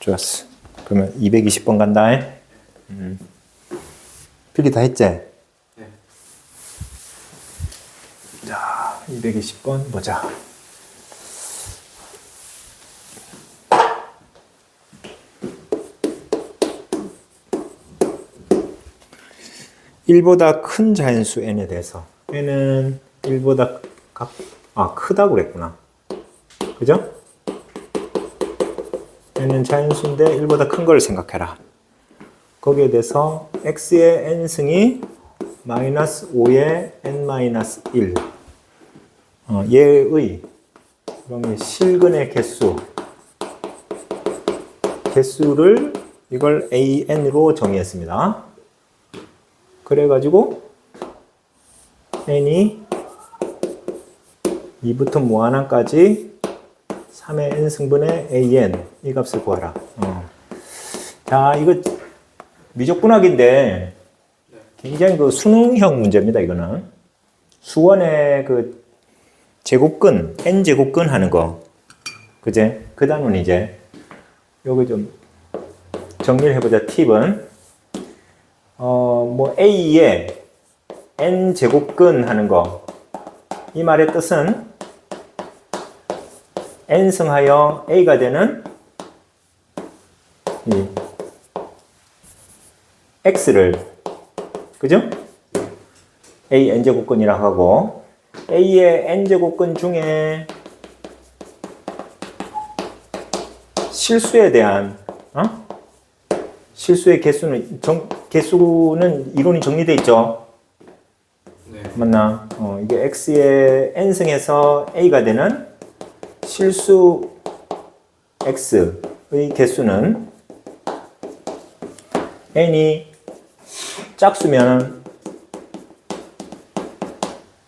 좋았어. 그러면 220번 간다. 음. 필기 다 했지? 네. 자, 220번 보자. 일보다큰 자연수 n에 대해서 n은 1보다 각, 아, 크다고 그랬구나. 그죠? N은 자연수인데 1보다 큰 걸 생각해라. 거기에 대해서 x의 n승이 마이너스 5의 n 마이너스 1. 어, 얘의 그러면 실근의 개수 개수를 이걸 an으로 정의했습니다. 그래가지고 n이 2부터 무한한까지 3의 n 승분의 an 이 값을 구하라. 어. 자 이거 미적분학인데 굉장히 그 수능형 문제입니다. 이거는 수원의 그 제곱근 n 제곱근 하는 거 그제 그 다음은 이제 여기 좀 정리를 해보자. 팁은 어뭐 a에 n 제곱근 하는 거 이 말의 뜻은 n 승하여 a가 되는 이 x를 그죠? a n 제곱근이라 하고 a의 n 제곱근 중에 실수에 대한 어? 실수의 개수는 정, 개수는 이론이 정리돼 있죠. 네. 맞나? 어, 이게 x의 n승에서 a가 되는 실수 x의 개수는 n이 짝수면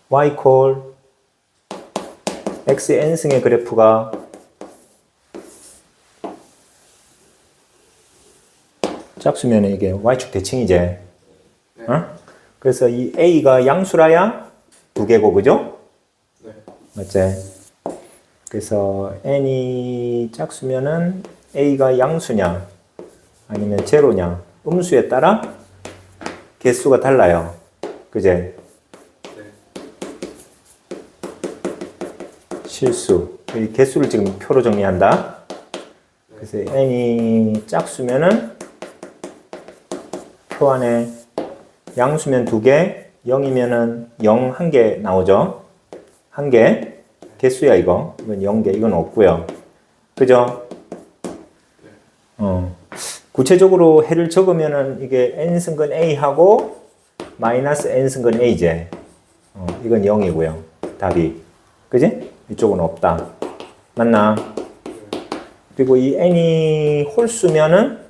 y 콜 x의 n승의 그래프가 짝수면 이게 y축 대칭이지. 어? 그래서 이 a가 양수라야 두 개고 그죠? 네. 맞지? 그래서 n이 짝수면은 a가 양수냐 아니면 제로냐 음수에 따라 개수가 달라요. 그제? 네. 실수. 이 개수를 지금 표로 정리한다. 그래서 n이 짝수면은 표 안에 양수면 두 개, 0이면은 0한개 나오죠. 한 개. 개수야 이거. 이건 0개. 이건 없고요. 그죠? 어. 구체적으로 해를 적으면은 이게 n승근 a하고 마이너스 n승근 a제. 어, 이건 0이고요. 답이. 그지? 이쪽은 없다. 맞나? 그리고 이 n이 홀수면은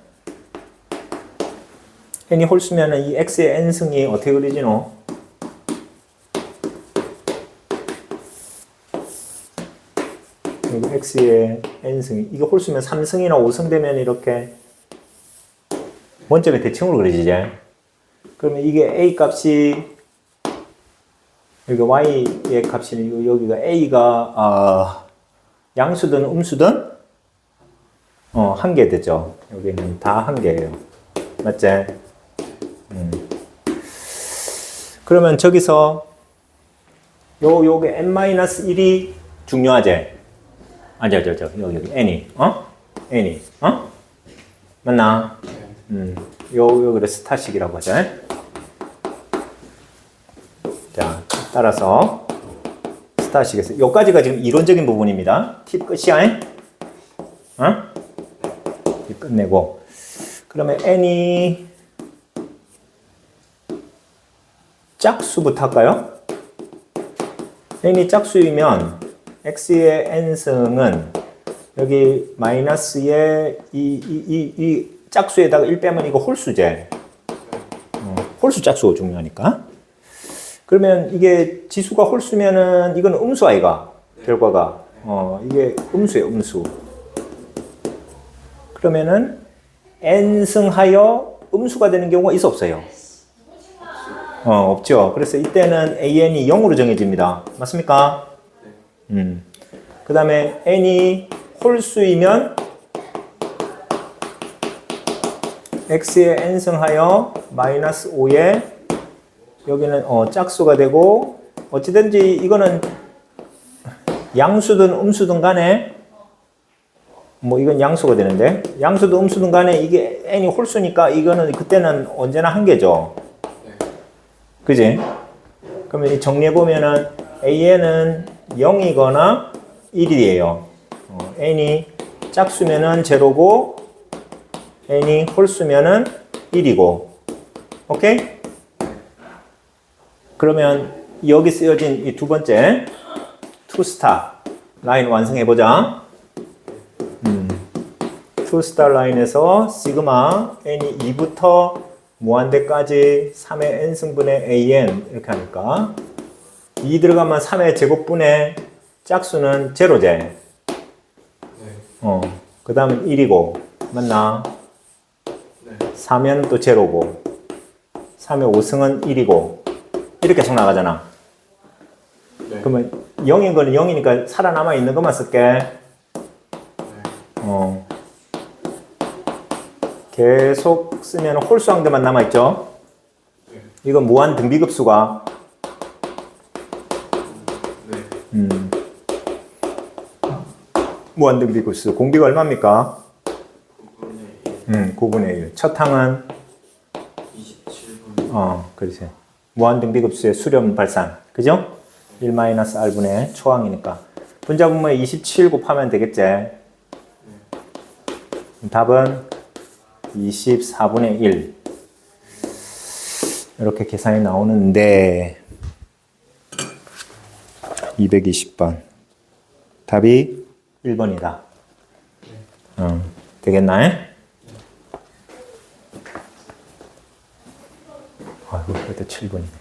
n이 홀수면은 이 x의 n승이 어떻게 그리지노? 그리고 x의 n승이 이게 홀수면 3승이나 5승 되면 이렇게 원점의 대칭으로 그려지지. 그러면 이게 a 값이 여기 y의 값이 여기가 a가 아, 양수든 음수든 어, 한 개 되죠. 여기는 다 한 개예요. 맞지? 음. 그러면 저기서 요 요게 n-1이 중요하지? 아 저 저 저 여기 여기 n이 어? n이 어? 맞나? 음. 요 요거를 스타식이라고 하죠. 자, 따라서 스타식에서 요까지가 지금 이론적인 부분입니다. 팁 끝이야. 어? 팁 끝내고 그러면 n이 짝수부터 할까요? n이 짝수이면 x의 n승은 여기 마이너스의 이, 이, 이, 이 짝수에다가 1 빼면 이거 홀수제. 어, 홀수 짝수가 중요하니까. 그러면 이게 지수가 홀수면은 이건 음수 아이가 결과가 어 이게 음수예요 음수. 그러면은 n승하여 음수가 되는 경우가 있어 없어요? 어 없죠. 그래서 이때는 an이 0으로 정해집니다. 맞습니까? 음. 그 다음에 n이 홀수이면 x에 n승하여 마이너스 5에 여기는 어, 짝수가 되고 어찌든지 이거는 양수든 음수든 간에 뭐 이건 양수가 되는데 양수든 음수든 간에 이게 n이 홀수니까 이거는 그때는 언제나 한 개죠. 네. 그지? 그러면 이 정리해 보면은 an은 0이거나 1이에요. 어, n이 짝수면은 제로고 n이 홀수면은 1이고. 오케이? 그러면 여기 쓰여진 이 두 번째 투스타 라인 완성해 보자. 음. 투스타 라인에서 시그마 n이 2부터 무한대까지 3의 n승분의 an 이렇게 하니까 2 들어가면 3의 제곱분의 짝수는 제로제. 네. 어. 그 다음은 1이고 맞나? 네. 4면 또 제로고 3의 5승은 1이고 이렇게 속 나가잖아. 네. 그러면 0인 거는 0이니까 살아남아 있는 것만 쓸게. 네. 어. 계속 쓰면 홀수 항대만 남아있죠? 네. 이건 무한 등비급수가, 네. 음. 무한 등비급수. 공비가 얼마입니까? 9분의 1. 음, 9분의 1. 첫 항은, 27분. 어, 그렇지. 무한 등 비급수의 수렴 발산. 그죠? 1-r분의 초항이니까. 분자분모에 27 곱하면 되겠지? 답은 24분의 1. 이렇게 계산이 나오는데, 220번. 답이 1번이다. 어, 되겠나? 아이고, 그래도 7번이네.